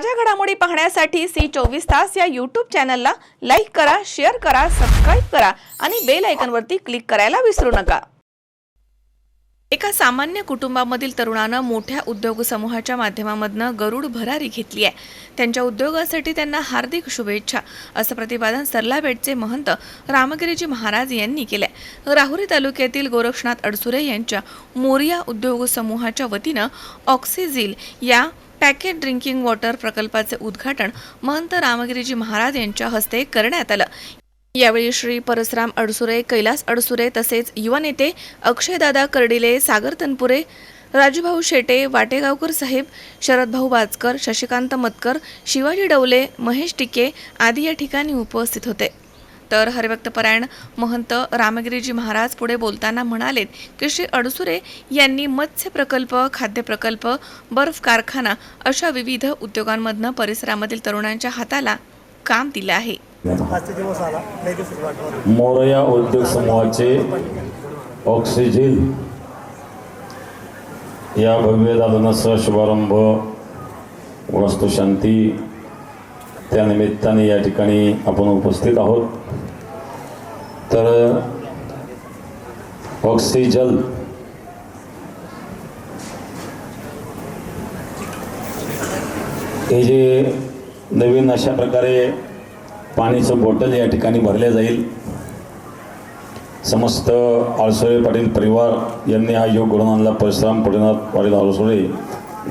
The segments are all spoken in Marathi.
ताज्या घडामोडी पाहण्यासाठी सी चोवीस तास या यूट्यूब चॅनलला लाईक करा शेअर करा सबस्क्राईब करा आणि बेल आयकनवरती क्लिक करायला विसरू नका. एका सामान्य कुटुंबामधील तरुणानं मोठ्या उद्योग समूहाच्या माध्यमामधनं गरुड भरारी घेतली आहे. त्यांच्या उद्योगासाठी त्यांना हार्दिक शुभेच्छा असं प्रतिपादन सरलाबेटचे महंत रामगिरीजी महाराज यांनी केलंय. राहुरी तालुक्यातील गोरक्षनाथ अडसुरे यांच्या मोरिया उद्योग समूहाच्या वतीनं ऑक्सिझिल या पॅकेट ड्रिंकिंग वॉटर प्रकल्पाचे उद्घाटन महंत रामगिरीजी महाराज यांच्या हस्ते करण्यात आलं. यावेळी श्री परसराम अडसुरे कैलास अडसुरे तसेच युवा नेते अक्षयदादा कर्डिले सागर तनपुरे राजूभाऊ शेटे वाटेगावकर साहेब शरदभाऊ बाजकर शशिकांत मतकर शिवाजी डवले महेश टिके आदी या ठिकाणी उपस्थित होते. तर हरिभक्तपरायण महंत रामगिरीजी महाराज पुढे बोलताना म्हणालेत की श्री अडसुरे यांनी मत्स्य प्रकल्प खाद्य प्रकल्प बर्फ कारखाना अशा विविध उद्योगांमधनं परिसरामधील तरुणांच्या हाताला काम दिलं आहे. मोरया उद्योग समूहाचे ऑक्सिजिन या भव्य दालनाचा शुभारंभ वास्तुशांती त्या निमित्ताने या ठिकाणी आपण उपस्थित आहोत. तर ऑक्सिजल हे जे नवीन अशा प्रकारे पाणीचं बॉटल या ठिकाणी भरले जाईल. समस्त आळसोळे पाटील परिवार यांनी हा योग घडून आणला. परशुराम पडीनाथ पाटील आळसोळे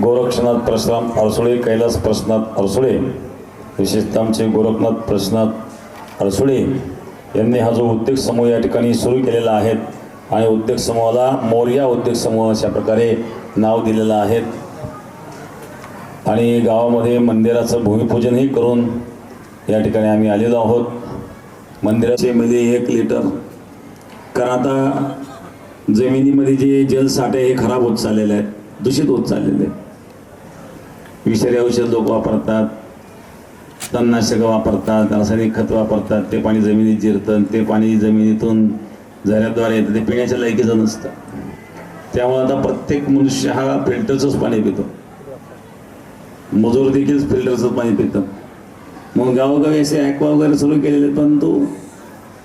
गोरक्षनाथ परशुराम आळसोळे कैलास प्रसनाथ आळसोळे. विशेषतः आमचे गोरखनाथ प्रसनाथ आळसोळे यांनी हा जो उद्योग समूह या ठिकाणी सुरू केलेला आहे आणि उद्योग समूहाला मोर्या उद्योग समूह अशा प्रकारे नाव दिलेलं आहे. आणि गावामध्ये मंदिराचं भूमिपूजनही करून या ठिकाणी आम्ही आलेलो आहोत. मंदिराचे मध्ये एक लिटर कारण आता जमिनीमध्ये जे जलसाठे हे खराब होत चाललेले आहेत दूषित होत चाललेले आहेत. विषारी औषध लोक वापरतात. तणनाशकं वापरतात रासायनिक खत वापरतात ते पाणी जमिनीत जिरतं ते पाणी जमिनीतून झऱ्याद्वारे येतं ते पिण्याच्या लायकीचं नसतं. त्यामुळे आता प्रत्येक मनुष्य हा फिल्टरचंच पाणी पितो. मजूर देखील फिल्टरचंच पाणी पितं मग गावोगावी असे ॲक्वा वगैरे सुरू केलेले परंतु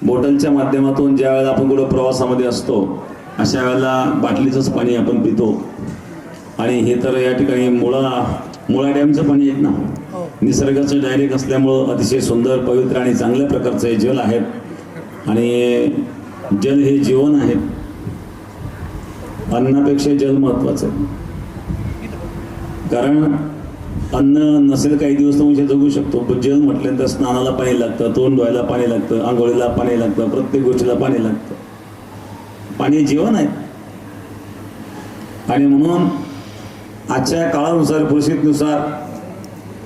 बॉटलच्या माध्यमातून ज्या वेळेला आपण कुठं प्रवासामध्ये असतो अशा वेळेला बाटलीचंच पाणी आपण पितो. आणि हे तर या ठिकाणी मुळा मुळा डॅमचं पाणी आहेत ना? हो. निसर्गाचं डायरेक्ट असल्यामुळं अतिशय सुंदर पवित्र आणि चांगल्या प्रकारचं हे जल आहे आणि जल हे जीवन आहे. अन्नापेक्षा जल महत्वाचं आहे. कारण अन्न नसेल काही दिवस तर म्हणजे जगू शकतो. पण जल म्हटल्यानंतर स्नानाला पाणी लागतं तोंड धुवायला पाणी लागतं आंघोळीला पाणी लागतं प्रत्येक गोष्टीला पाणी लागतं. पाणी जीवन आहे. आणि म्हणून आजच्या काळानुसार परिस्थितीनुसार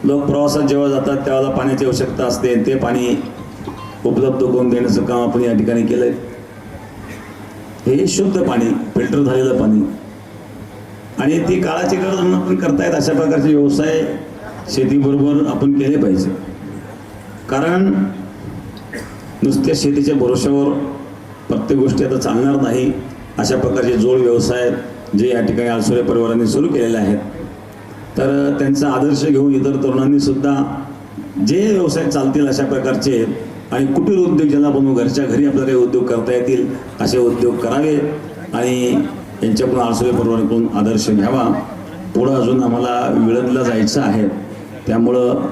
लोक प्रवासात जेव्हा जातात त्यावेळेला पाण्याची आवश्यकता असते. ते पाणी उपलब्ध करून देण्याचं काम आपण या ठिकाणी केलंय. हे शुद्ध पाणी फिल्टर झालेलं पाणी. आणि ती काळाची गरज म्हणून आपण करतायत अशा प्रकारचे व्यवसाय शेतीबरोबर आपण केले पाहिजे. कारण नुसत्या शेतीच्या भरोश्यावर प्रत्येक गोष्टी आता चालणार नाही अशा प्रकारचे जोड व्यवसाय जे या ठिकाणी आलसोरे परिवाराने सुरू केलेले आहेत. तर त्यांचा आदर्श घेऊन इतर तरुणांनी सुद्धा जे व्यवसाय चालतील अशा प्रकारचे आणि कुटीर उद्योग ज्यांना बनवू घरच्या घरी आपल्याला काही उद्योग करता येतील असे उद्योग करावे आणि यांच्याकडून आळसोळे परिवाराकडून आदर्श घ्यावा. पुढं अजून आम्हाला विळदला जायचं आहे. त्यामुळं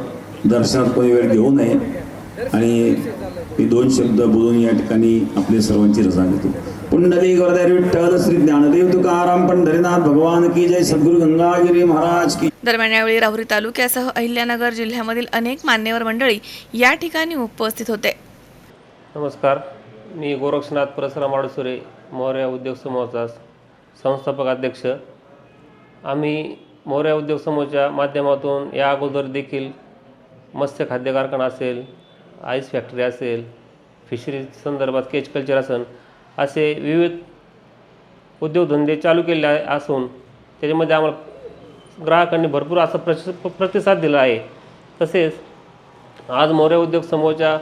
दर्शनात कोणी वेळ घेऊ नये. आणि मी दोन शब्द बोलून या ठिकाणी आपली सर्वांची रजा घेतो. पुंडली गोरदारी विठ्ठल श्री ज्ञानदेव तुकाराम पंढरीनाथ भगवान की जय. सद्गुरु गंगागिरी महाराज की दरम्यान यावेळी राहुरी तालुक्यासह अहिल्यानगर जिल्ह्यामधील अनेक मान्यवर मंडळी या ठिकाणी उपस्थित होते. नमस्कार. मी गोरक्षनाथ परसराम आडसुरे मौर्या उद्योग समूहाचा संस्थापक अध्यक्ष. आम्ही मौर्या उद्योग समूहाच्या माध्यमातून या अगोदर देखील मत्स्य खाद्य कारखाना असेल आईस फॅक्टरी असेल फिशरी संदर्भात केच कल्चर असेल असे विविध उद्योगधंदे चालू केले असून त्याच्यामध्ये आम्हाला ग्राहकांनी भरपूर असा प्रश प्रतिसाद दिला आहे. तसेच आज मौर्य उद्योग समूहाच्या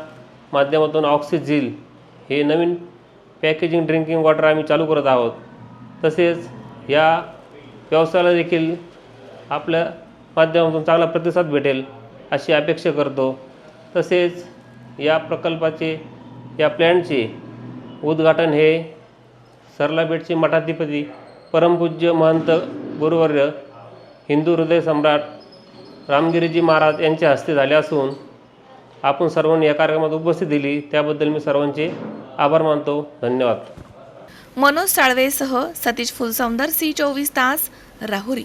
माध्यमातून ऑक्सिजिल हे नवीन पॅकेजिंग ड्रिंकिंग वॉटर आम्ही चालू करत आहोत. तसेच या व्यवसायाला देखील आपल्या माध्यमातून चांगला प्रतिसाद भेटेल अशी अपेक्षा करतो. तसेच या प्रकल्पाचे या प्लॅनचे उद्घाटन हे सरलाबेटचे मठाधिपती परमपूज्य महंत गुरुवर्य हिंदू हृदय सम्राट रामगिरीजी महाराज यांच्या हस्ते झाले असून आपण सर्वांनी या कार्यक्रमात उपस्थित दिली. त्याबद्दल मी सर्वांचे आभार मानतो. धन्यवाद. मनोज साळवेसह सतीश फुलसौंदर सी चोवीस तास Rahuri.